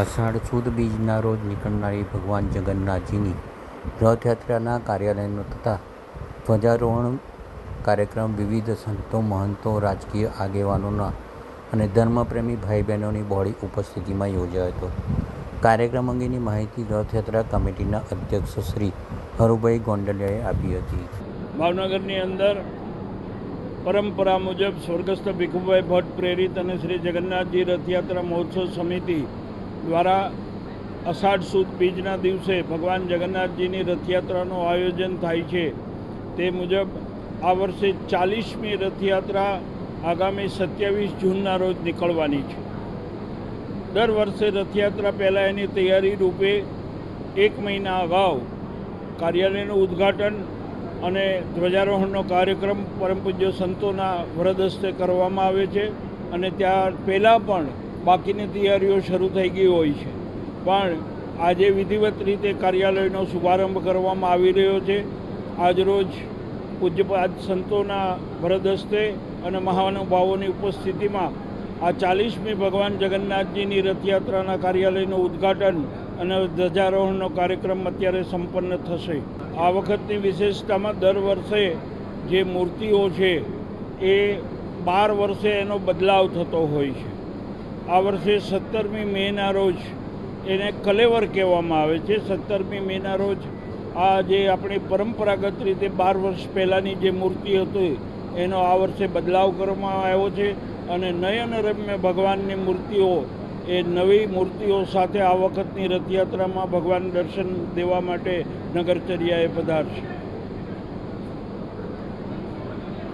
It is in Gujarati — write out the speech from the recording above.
અષાઢ સુદ બીજના રોજ નીકળનારી ભગવાન જગન્નાથજીની રથયાત્રાના કાર્યાલયનો તથા ધ્વજારોહણ કાર્યક્રમ વિવિધ સંતો, મહંતો, રાજકીય આગેવાનોના અને ધર્મપ્રેમી ભાઈ બહેનોની બહોળી ઉપસ્થિતિમાં યોજાયો હતો. કાર્યક્રમ અંગેની માહિતી રથયાત્રા કમિટીના અધ્યક્ષ શ્રી હરુભાઈ ગોંડલિયાએ આપી હતી. ભાવનગરની અંદર પરંપરા મુજબ સ્વર્ગસ્થ ભીખુભાઈ ભટ્ટ પ્રેરિત અને શ્રી જગન્નાથજી રથયાત્રા મહોત્સવ સમિતિ દ્વારા અષાઢ સુદ બીજના દિવસે ભગવાન જગન્નાથજીની રથયાત્રાનું આયોજન થાય છે. તે મુજબ આ વર્ષે ચાલીસમી રથયાત્રા આગામી સત્યાવીસ જૂનના રોજ નીકળવાની છે. દર વર્ષે રથયાત્રા પહેલાં એની તૈયારી રૂપે એક મહિના અગાઉ કાર્યાલયનું ઉદ્ઘાટન અને ધ્વજારોહણનો કાર્યક્રમ પરમ પૂજ્ય સંતોના વરદ હસ્તે કરવામાં આવે છે અને ત્યાં પહેલાં પણ બાકીની તૈયારીઓ શરૂ થઈ ગઈ હોય છે. પણ આજે વિધિવત રીતે કાર્યાલયનો શુભારંભ કરવામાં આવી રહ્યો છે. આજરોજ પૂજ્યપાદ સંતોના ભરદસ્તે અને મહાનુભાવોની ઉપસ્થિતિમાં આ ચાલીસમી ભગવાન જગન્નાથજીની રથયાત્રાના કાર્યાલયનું ઉદ્ઘાટન અને ધ્વજારોહણનો કાર્યક્રમ અત્યારે સંપન્ન થશે. આ વખતની વિશેષતામાં દર વર્ષે જે મૂર્તિઓ છે, એ બાર વર્ષે એનો બદલાવ થતો હોય છે. આ વર્ષે સત્તરમી મેના રોજ એને કલેવર કહેવામાં આવે છે. સત્તરમી મેના રોજ આ જે આપણી પરંપરાગત રીતે બાર વર્ષ પહેલાંની જે મૂર્તિ હતી, એનો આ વર્ષે બદલાવ કરવામાં આવ્યો છે અને નયન રમ્ય ભગવાનની મૂર્તિઓ, એ નવી મૂર્તિઓ સાથે આ વખતની રથયાત્રામાં ભગવાન દર્શન દેવા માટે નગરચર્યાએ પધારશે.